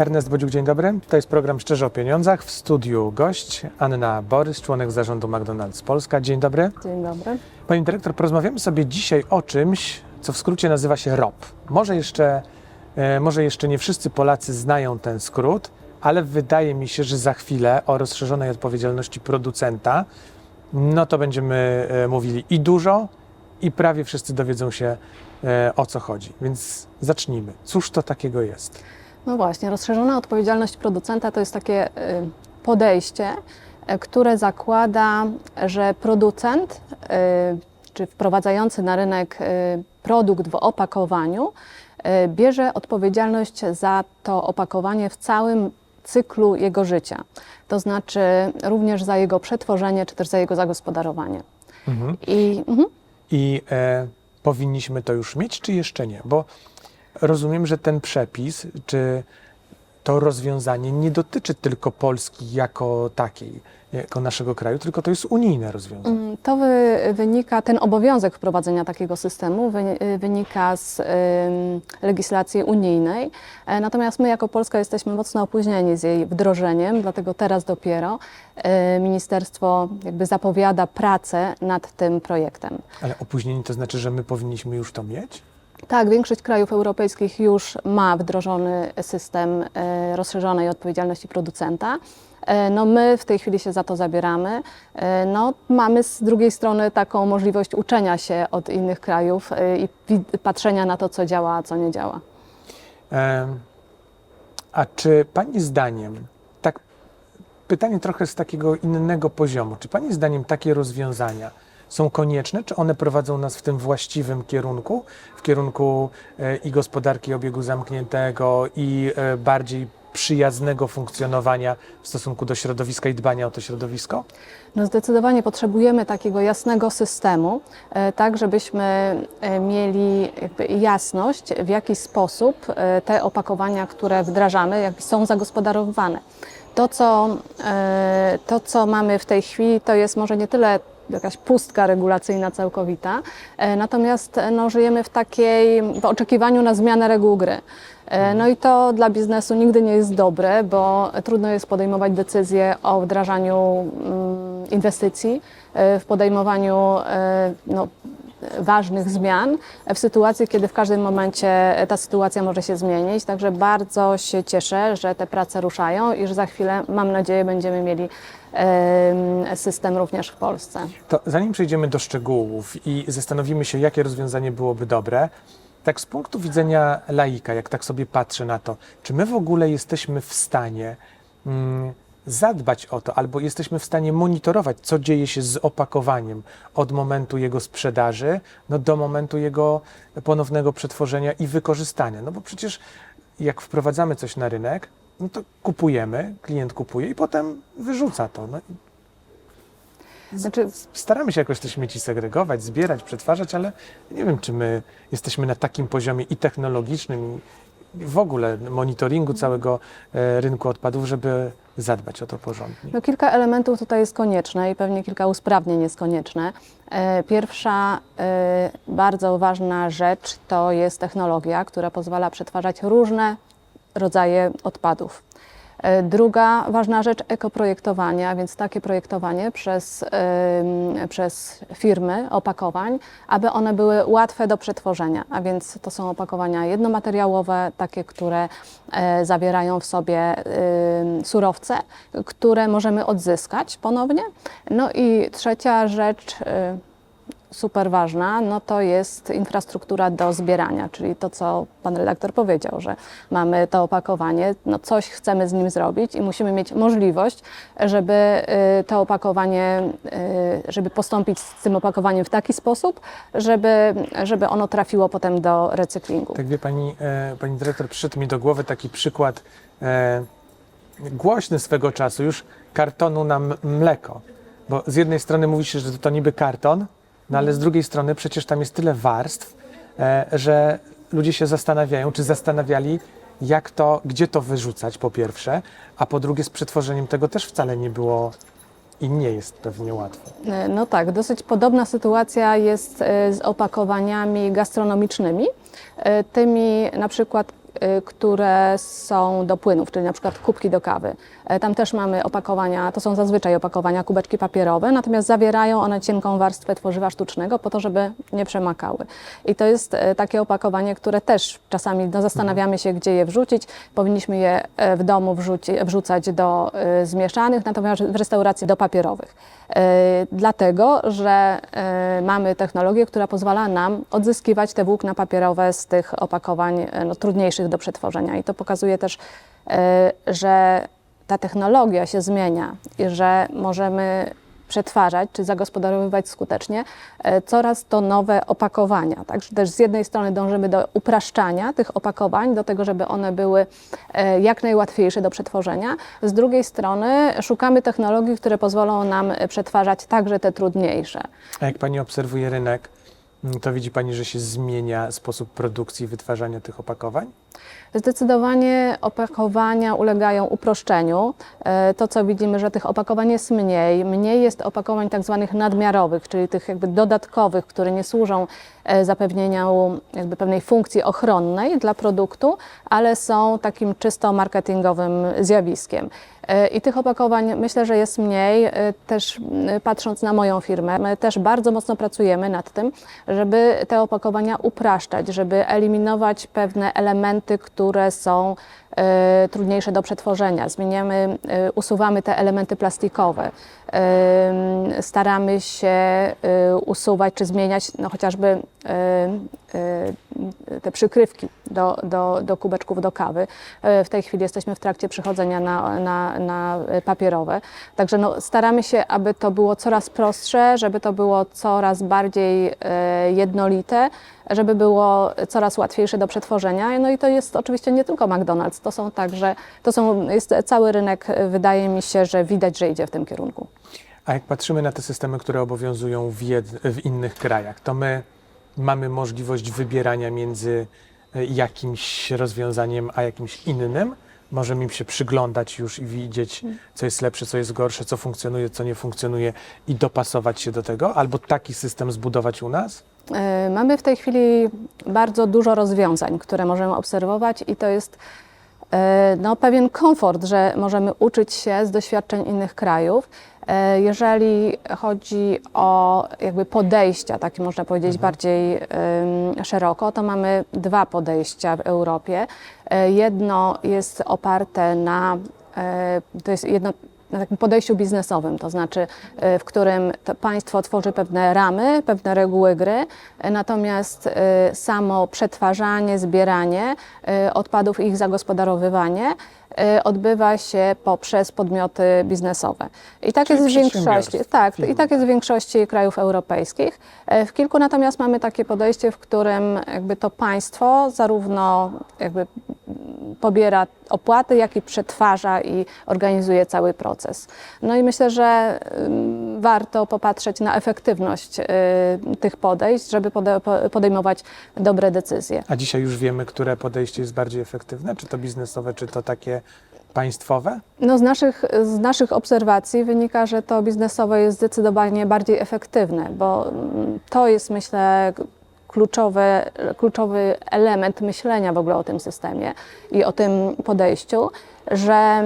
Ernest Bodziuk, dzień dobry. To jest program Szczerze o Pieniądzach. W studiu gość Anna Borys, członek zarządu McDonald's Polska. Dzień dobry. Dzień dobry. Pani dyrektor, porozmawiamy sobie dzisiaj o czymś, co w skrócie nazywa się ROP. Może jeszcze, e, może jeszcze nie wszyscy Polacy znają ten skrót, ale wydaje mi się, że za chwilę o rozszerzonej odpowiedzialności producenta, no to będziemy e, mówili i dużo, i prawie wszyscy dowiedzą się e, o co chodzi. Więc zacznijmy. Cóż to takiego jest? No właśnie, rozszerzona odpowiedzialność producenta to jest takie y, podejście, y, które zakłada, że producent y, czy wprowadzający na rynek y, produkt w opakowaniu bierze odpowiedzialność za to opakowanie w całym cyklu jego życia. To znaczy również za jego przetworzenie czy też za jego zagospodarowanie. Mhm. I mhm. I e, powinniśmy to już mieć, czy jeszcze nie? Bo rozumiem, że ten przepis, czy to rozwiązanie nie dotyczy tylko Polski jako takiej, jako naszego kraju, tylko to jest unijne rozwiązanie. Mm, To wy, wynika, ten obowiązek wprowadzenia takiego systemu wy, wynika z legislacji unijnej, e, natomiast my jako Polska jesteśmy mocno opóźnieni z jej wdrożeniem, dlatego teraz dopiero e, ministerstwo jakby zapowiada pracę nad tym projektem. Ale opóźnienie to znaczy, że my powinniśmy już to mieć? Tak, większość krajów europejskich już ma wdrożony system e, rozszerzonej odpowiedzialności producenta. E, No my w tej chwili się za to zabieramy. E, No, mamy z drugiej strony taką możliwość uczenia się od innych krajów i patrzenia na to, co działa, a co nie działa. A czy Pani zdaniem, tak pytanie trochę z takiego innego poziomu, czy Pani zdaniem takie rozwiązania są konieczne, czy one prowadzą nas w tym właściwym kierunku, w kierunku e, i gospodarki obiegu zamkniętego, i e, bardziej przyjaznego funkcjonowania w stosunku do środowiska i dbania o to środowisko? No zdecydowanie potrzebujemy takiego jasnego systemu, e, tak żebyśmy mieli jasność, w jaki sposób te opakowania, które wdrażamy, są zagospodarowane. To co, to, co mamy w tej chwili, to jest może nie tyle jakaś pustka regulacyjna całkowita, e, natomiast e, no, żyjemy w takiej, w oczekiwaniu na zmianę reguł gry. E, No i to dla biznesu nigdy nie jest dobre, bo trudno jest podejmować decyzje o wdrażaniu mm, inwestycji, w podejmowaniu no, ważnych zmian w sytuacji, kiedy w każdym momencie ta sytuacja może się zmienić. Także bardzo się cieszę, że te prace ruszają i że za chwilę, mam nadzieję, będziemy mieli em, system również w Polsce. To zanim przejdziemy do szczegółów i zastanowimy się, jakie rozwiązanie byłoby dobre, tak z punktu widzenia laika, jak tak sobie patrzę na to, czy my w ogóle jesteśmy w stanie mm, zadbać o to, albo jesteśmy w stanie monitorować, co dzieje się z opakowaniem od momentu jego sprzedaży no, do momentu jego ponownego przetworzenia i wykorzystania. No bo przecież jak wprowadzamy coś na rynek, no to kupujemy, klient kupuje i potem wyrzuca to. No, Znaczy, staramy się jakoś te śmieci segregować, zbierać, przetwarzać, ale nie wiem, czy my jesteśmy na takim poziomie i technologicznym, i w ogóle monitoringu całego e, rynku odpadów, żeby zadbać o to porządnie. No, kilka elementów tutaj jest konieczne i pewnie kilka usprawnień jest konieczne. E, Pierwsza e, bardzo ważna rzecz to jest technologia, która pozwala przetwarzać różne rodzaje odpadów. E, Druga ważna rzecz ekoprojektowanie, a więc takie projektowanie przez, przez firmy opakowań, aby one były łatwe do przetworzenia. A więc to są opakowania jednomateriałowe, takie, które e, zawierają w sobie surowce, które możemy odzyskać ponownie. No i trzecia rzecz, e, super ważna, no to jest infrastruktura do zbierania, czyli to, co pan redaktor powiedział, że mamy to opakowanie, no coś chcemy z nim zrobić i musimy mieć możliwość, żeby y, to opakowanie, y, żeby postąpić z tym opakowaniem w taki sposób, żeby, żeby ono trafiło potem do recyklingu. Tak wie pani, e, pani dyrektor, przyszedł mi do głowy taki przykład e, głośny swego czasu, już kartonu na mleko. Bo z jednej strony mówi się, że to niby karton, no ale z drugiej strony przecież tam jest tyle warstw, e, że ludzie się zastanawiają, czy zastanawiali, jak to, gdzie to wyrzucać po pierwsze, a po drugie z przetworzeniem tego też wcale nie było i nie jest pewnie łatwo. E, No tak, dosyć podobna sytuacja jest e, z opakowaniami gastronomicznymi. Tymi na przykład które są do płynów, czyli na przykład kubki do kawy. E, Tam też mamy opakowania, to są zazwyczaj opakowania, kubeczki papierowe, natomiast zawierają one cienką warstwę tworzywa sztucznego po to, żeby nie przemakały. I to jest e, takie opakowanie, które też czasami no, zastanawiamy się, gdzie je wrzucić. Powinniśmy je e, w domu wrzuci, wrzucać do zmieszanych, natomiast w restauracji do papierowych. Dlatego, że mamy technologię, która pozwala nam odzyskiwać te włókna papierowe z tych opakowań no, trudniejszych do przetworzenia. I to pokazuje też, że ta technologia się zmienia i że możemy przetwarzać czy zagospodarowywać skutecznie e, coraz to nowe opakowania. Także też z jednej strony dążymy do upraszczania tych opakowań, do tego, żeby one były e, jak najłatwiejsze do przetworzenia. Z drugiej strony szukamy technologii, które pozwolą nam e, przetwarzać także te trudniejsze. A jak Pani obserwuje rynek, to widzi Pani, że się zmienia sposób produkcji i wytwarzania tych opakowań? Zdecydowanie opakowania ulegają uproszczeniu. E, To, co widzimy, że tych opakowań jest mniej. Mniej jest opakowań tak zwanych nadmiarowych, czyli tych jakby dodatkowych, które nie służą e, zapewnieniu jakby pewnej funkcji ochronnej dla produktu, ale są takim czysto marketingowym zjawiskiem. E, I tych opakowań myślę, że jest mniej. E, Też patrząc na moją firmę, my też bardzo mocno pracujemy nad tym, żeby te opakowania upraszczać, żeby eliminować pewne elementy, które są trudniejsze do przetworzenia. Zmieniamy, e, usuwamy te elementy plastikowe. E, staramy się e, usuwać czy zmieniać no, chociażby e, e, te przykrywki do, do, do kubeczków do kawy. E, W tej chwili jesteśmy w trakcie przechodzenia na, na, na papierowe. Także no, staramy się, aby to było coraz prostsze, żeby to było coraz bardziej e, jednolite, żeby było coraz łatwiejsze do przetworzenia. No i to jest oczywiście nie tylko McDonald's, to są także, to są, jest cały rynek, wydaje mi się, że widać, że idzie w tym kierunku. A jak patrzymy na te systemy, które obowiązują w, w innych krajach, to my mamy możliwość wybierania między e, jakimś rozwiązaniem a jakimś innym. Możemy im się przyglądać już i widzieć, co jest lepsze, co jest gorsze, co funkcjonuje, co nie funkcjonuje i dopasować się do tego, albo taki system zbudować u nas. E, Mamy w tej chwili bardzo dużo rozwiązań, które możemy obserwować i to jest no, pewien komfort, że możemy uczyć się z doświadczeń innych krajów. E, Jeżeli chodzi o jakby podejścia, takie można powiedzieć bardziej em, szeroko, to mamy dwa podejścia w Europie. E, Jedno jest oparte na, e, to jest jedno na takim podejściu biznesowym, to znaczy e, w którym państwo tworzy pewne ramy, pewne reguły gry, e, natomiast e, samo przetwarzanie, zbieranie odpadów i ich zagospodarowywanie odbywa się poprzez podmioty biznesowe. I tak Czyli jest w większości, tak, firmy. i tak jest w większości krajów europejskich. W kilku natomiast mamy takie podejście, w którym jakby to państwo zarówno jakby pobiera opłaty, jak i przetwarza i organizuje cały proces. No i myślę, że warto popatrzeć na efektywność y, tych podejść, żeby pode, po- podejmować dobre decyzje. A dzisiaj już wiemy, które podejście jest bardziej efektywne, czy to biznesowe, czy to takie państwowe. No z, naszych, z naszych obserwacji wynika, że to biznesowe jest zdecydowanie bardziej efektywne, bo to jest myślę kluczowy, kluczowy element myślenia w ogóle o tym systemie i o tym podejściu, że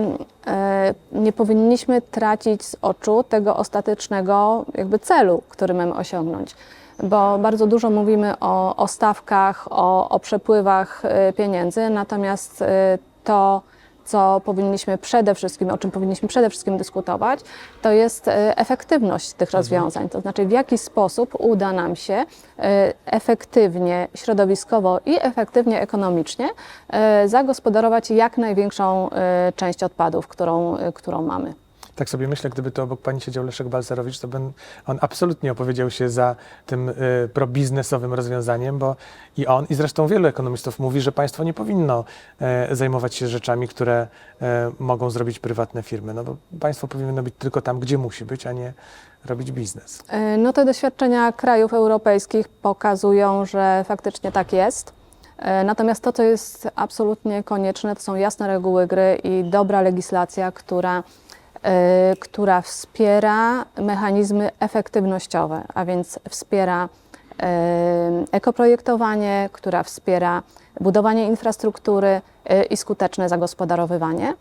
e, nie powinniśmy tracić z oczu tego ostatecznego jakby celu, który mamy osiągnąć. Bo bardzo dużo mówimy o, o stawkach, o, o przepływach e, pieniędzy, natomiast e, to, co powinniśmy przede wszystkim, o czym powinniśmy przede wszystkim dyskutować, to jest e, efektywność tych rozwiązań. To znaczy, w jaki sposób uda nam się e, efektywnie, środowiskowo i efektywnie ekonomicznie e, zagospodarować jak największą część odpadów, którą, którą mamy. Tak sobie myślę, gdyby to obok pani siedział Leszek Balcerowicz, to bym, on absolutnie opowiedział się za tym y, probiznesowym rozwiązaniem, bo i on, i zresztą wielu ekonomistów mówi, że państwo nie powinno e, zajmować się rzeczami, które e, mogą zrobić prywatne firmy. No bo państwo powinno być tylko tam, gdzie musi być, a nie robić biznes. E, No te doświadczenia krajów europejskich pokazują, że faktycznie tak jest. Natomiast to, co jest absolutnie konieczne, to są jasne reguły gry i dobra legislacja, która, która wspiera mechanizmy efektywnościowe, a więc wspiera e, ekoprojektowanie, która wspiera budowanie infrastruktury e, i skuteczne zagospodarowywanie,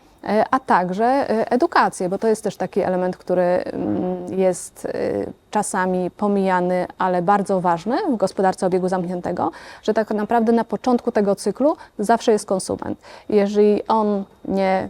a także edukację, bo to jest też taki element, który mm, jest czasami pomijany, ale bardzo ważny w gospodarce obiegu zamkniętego, że tak naprawdę na początku tego cyklu zawsze jest konsument. Jeżeli on nie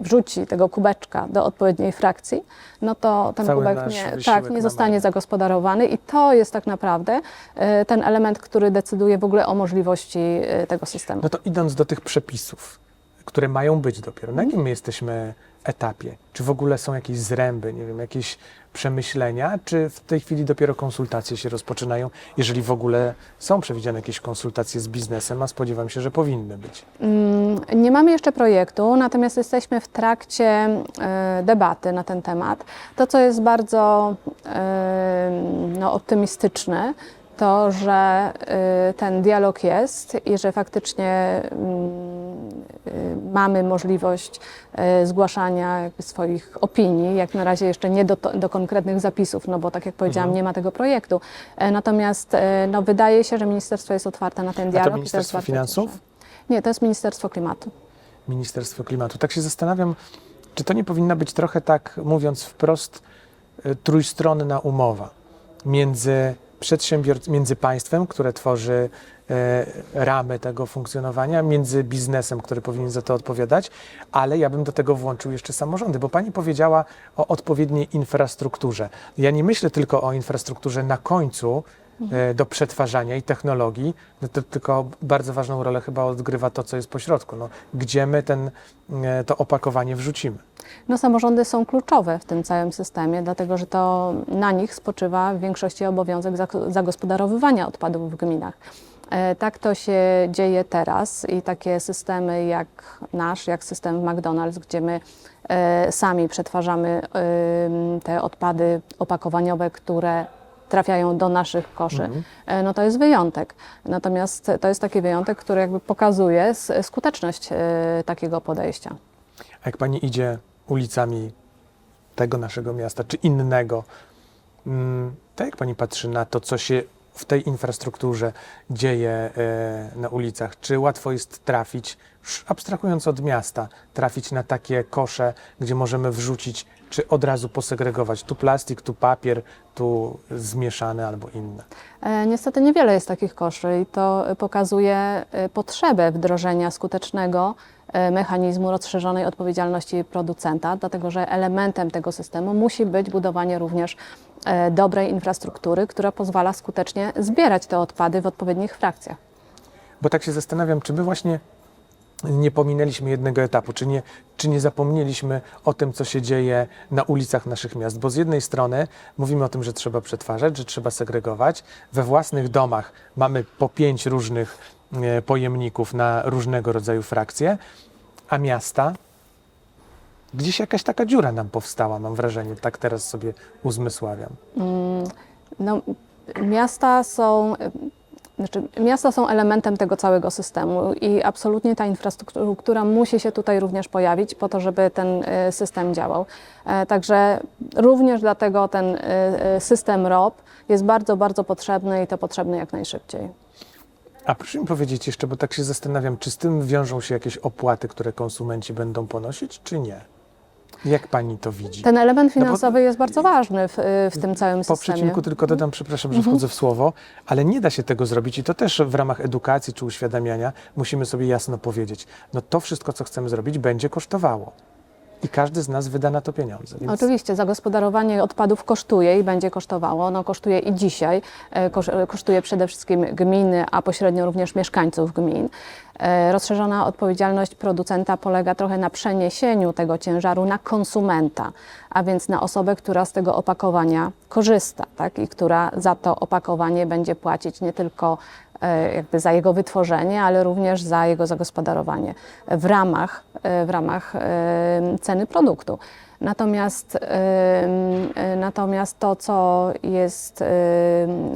wrzuci tego kubeczka do odpowiedniej frakcji, no to ten Cały kubek nasz nie, wysiłek tak, na nie zostanie marne. zagospodarowany i to jest tak naprawdę e, ten element, który decyduje w ogóle o możliwości e, tego systemu. No to idąc do tych przepisów, które mają być dopiero, na jakim my jesteśmy etapie? Czy w ogóle są jakieś zręby, nie wiem, jakieś przemyślenia, czy w tej chwili dopiero konsultacje się rozpoczynają, jeżeli w ogóle są przewidziane jakieś konsultacje z biznesem, a spodziewam się, że powinny być. Mm, Nie mamy jeszcze projektu, natomiast jesteśmy w trakcie e, debaty na ten temat. To, co jest bardzo e, no, optymistyczne, to, że e, ten dialog jest i że faktycznie mm, e, mamy możliwość e, zgłaszania swoich opinii, jak na razie jeszcze nie do, to- do konkretnych zapisów, no bo tak jak powiedziałam, Mhm. nie ma tego projektu. E, Natomiast e, no, wydaje się, że ministerstwo jest otwarte na ten to dialog. i jest Ministerstwo bardzo Finansów? cieszę. Nie, to jest Ministerstwo Klimatu. Ministerstwo Klimatu. Tak się zastanawiam, czy to nie powinna być trochę tak, mówiąc wprost, y, trójstronna umowa między przedsiębiorcą, między państwem, które tworzy e, ramy tego funkcjonowania, między biznesem, który powinien za to odpowiadać, ale ja bym do tego włączył jeszcze samorządy, bo pani powiedziała o odpowiedniej infrastrukturze. Ja nie myślę tylko o infrastrukturze na końcu, do przetwarzania i technologii, no to tylko bardzo ważną rolę chyba odgrywa to, co jest pośrodku. No, gdzie my ten, e, to opakowanie wrzucimy? No, samorządy są kluczowe w tym całym systemie, dlatego że to na nich spoczywa w większości obowiązek zag- zagospodarowywania odpadów w gminach. E, Tak to się dzieje teraz i takie systemy jak nasz, jak system w McDonald's, gdzie my e, sami przetwarzamy te odpady opakowaniowe, które trafiają do naszych koszy, Mhm. e, no to jest wyjątek. Natomiast to jest taki wyjątek, który jakby pokazuje skuteczność e, takiego podejścia. A jak pani idzie ulicami tego naszego miasta, czy innego, to jak pani patrzy na to, co się w tej infrastrukturze dzieje e, na ulicach? Czy łatwo jest trafić, abstrahując od miasta, trafić na takie kosze, gdzie możemy wrzucić, czy od razu posegregować tu plastik, tu papier, tu zmieszane albo inne? E, Niestety niewiele jest takich koszy i to pokazuje e, potrzebę wdrożenia skutecznego mechanizmu rozszerzonej odpowiedzialności producenta, dlatego że elementem tego systemu musi być budowanie również dobrej infrastruktury, która pozwala skutecznie zbierać te odpady w odpowiednich frakcjach. Bo tak się zastanawiam, czy my właśnie nie pominęliśmy jednego etapu, czy nie, czy nie zapomnieliśmy o tym, co się dzieje na ulicach naszych miast. Bo z jednej strony mówimy o tym, że trzeba przetwarzać, że trzeba segregować. We własnych domach mamy po pięć różnych e, pojemników na różnego rodzaju frakcje, a miasta. Gdzieś jakaś taka dziura nam powstała, mam wrażenie, tak teraz sobie uzmysławiam. No, miasta są. Znaczy, miasta są elementem tego całego systemu i absolutnie ta infrastruktura musi się tutaj również pojawić po to, żeby ten e, system działał. E, Także również dlatego ten e, system ROP jest bardzo, bardzo potrzebny i to potrzebny jak najszybciej. A proszę mi powiedzieć jeszcze, bo tak się zastanawiam, czy z tym wiążą się jakieś opłaty, które konsumenci będą ponosić, czy nie? Jak pani to widzi? Ten element No bo- finansowy jest bardzo ważny w, w tym całym Po systemie. przecinku tylko dodam, przepraszam, że wchodzę w słowo, ale nie da się tego zrobić i to też w ramach edukacji czy uświadamiania musimy sobie jasno powiedzieć. No to wszystko, co chcemy zrobić, będzie kosztowało. I każdy z nas wyda na to pieniądze. Więc Oczywiście, zagospodarowanie odpadów kosztuje i będzie kosztowało. No, kosztuje i dzisiaj. E, e, Kosztuje przede wszystkim gminy, a pośrednio również mieszkańców gmin. E, Rozszerzona odpowiedzialność producenta polega trochę na przeniesieniu tego ciężaru na konsumenta, a więc na osobę, która z tego opakowania korzysta tak? i która za to opakowanie będzie płacić nie tylko jakby za jego wytworzenie, ale również za jego zagospodarowanie w ramach, e, w ramach e, ceny produktu. Natomiast, natomiast to, co jest ym,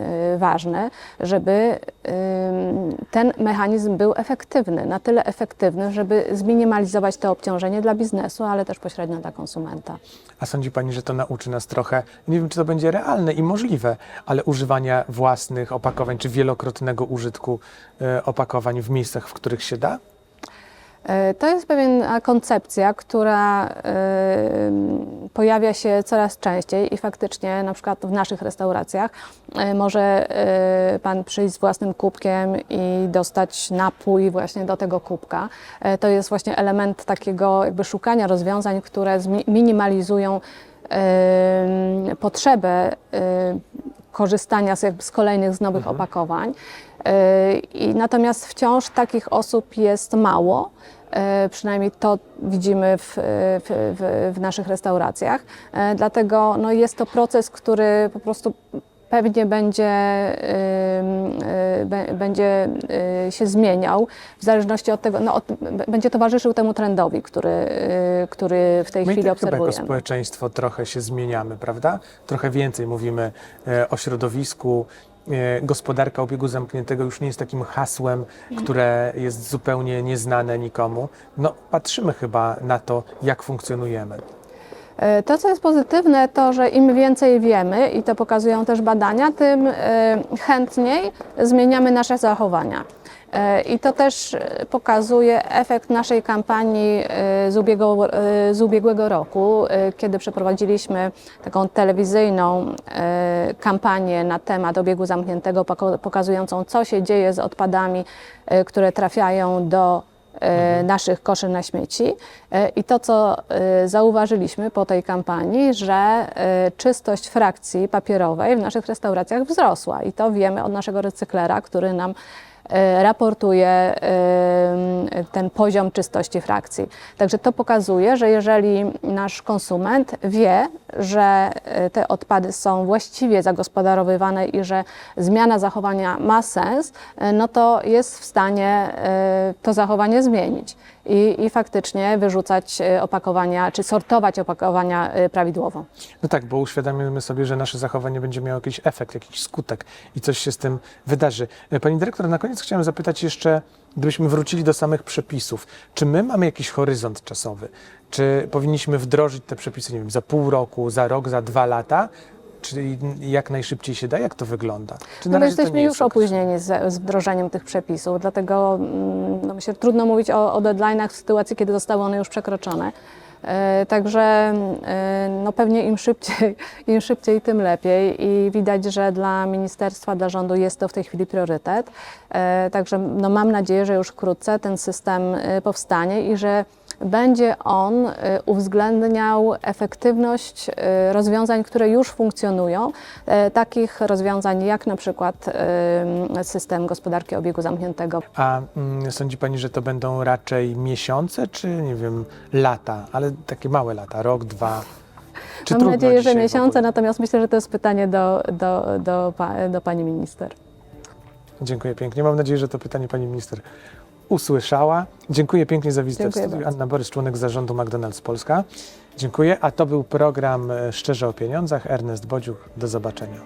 y, ważne, żeby ym, ten mechanizm był efektywny, na tyle efektywny, żeby zminimalizować to obciążenie dla biznesu, ale też pośrednio dla konsumenta. A sądzi Pani, że to nauczy nas trochę, nie wiem czy to będzie realne i możliwe, ale używania własnych opakowań, czy wielokrotnego użytku opakowań w miejscach, w których się da? E, To jest pewna koncepcja, która e, pojawia się coraz częściej i faktycznie na przykład w naszych restauracjach e, może Pan przyjść z własnym kubkiem i dostać napój właśnie do tego kubka. To jest właśnie element takiego jakby szukania rozwiązań, które minimalizują potrzebę korzystania z, z kolejnych z nowych opakowań. E, I natomiast wciąż takich osób jest mało. E, Przynajmniej to widzimy w, w, w, w naszych restauracjach. E, Dlatego no, jest to proces, który po prostu pewnie będzie, będzie się zmieniał w zależności od tego, no, od, będzie towarzyszył temu trendowi, który, który w tej My chwili tak chyba jako obserwujemy. społeczeństwo trochę się zmieniamy, prawda? Trochę więcej mówimy e, o środowisku. E, Gospodarka obiegu zamkniętego już nie jest takim hasłem, które jest zupełnie nieznane nikomu. No, patrzymy chyba na to, jak funkcjonujemy. E, To, co jest pozytywne, to, że im więcej wiemy, i to pokazują też badania, tym e, chętniej zmieniamy nasze zachowania. E, I to też e, pokazuje efekt naszej kampanii e, z ubiegłego, z ubiegłego roku, kiedy przeprowadziliśmy taką telewizyjną kampanię na temat obiegu zamkniętego, pokazującą, co się dzieje z odpadami, które trafiają do e, naszych koszy na śmieci. I to, co zauważyliśmy po tej kampanii, że czystość frakcji papierowej w naszych restauracjach wzrosła. I to wiemy od naszego recyklera, który nam raportuje e, ten poziom czystości frakcji. Także to pokazuje, że jeżeli nasz konsument wie, że e, te odpady są właściwie zagospodarowywane i że zmiana zachowania ma sens, e, no to jest w stanie e, to zachowanie zmienić i, i faktycznie wyrzucać e, opakowania, czy sortować opakowania e, prawidłowo. No tak, bo uświadamimy sobie, że nasze zachowanie będzie miało jakiś efekt, jakiś skutek i coś się z tym wydarzy. E, Pani dyrektor, na koniec chciałem zapytać jeszcze, gdybyśmy wrócili do samych przepisów, czy my mamy jakiś horyzont czasowy? Czy powinniśmy wdrożyć te przepisy, nie wiem, za pół roku, za rok, za dwa lata? Czy jak najszybciej się da? Jak to wygląda? Czy No my jesteśmy już opóźnieni z, z wdrożeniem tych przepisów, dlatego mm, no myślę, trudno mówić o, o deadline'ach w sytuacji, kiedy zostały one już przekroczone. E, Także e, no pewnie im szybciej, im szybciej, tym lepiej i widać, że dla ministerstwa, dla rządu jest to w tej chwili priorytet. E, Także no mam nadzieję, że już wkrótce ten system powstanie i że będzie on y, uwzględniał efektywność y, rozwiązań, które już funkcjonują, e, takich rozwiązań jak na przykład y, system gospodarki obiegu zamkniętego. A mm, sądzi Pani, że to będą raczej miesiące, czy nie wiem, lata, ale takie małe lata, rok, dwa? Czy Mam nadzieję, że miesiące, natomiast myślę, że to jest pytanie do, do, do, do pani minister. Dziękuję pięknie. Mam nadzieję, że to pytanie pani minister usłyszała. Dziękuję pięknie za wizytę Dziękuję w studiu. bardzo. Anna Borys, członek zarządu McDonald's Polska. Dziękuję. A to był program Szczerze o Pieniądzach. Ernest Bodziuch. Do zobaczenia.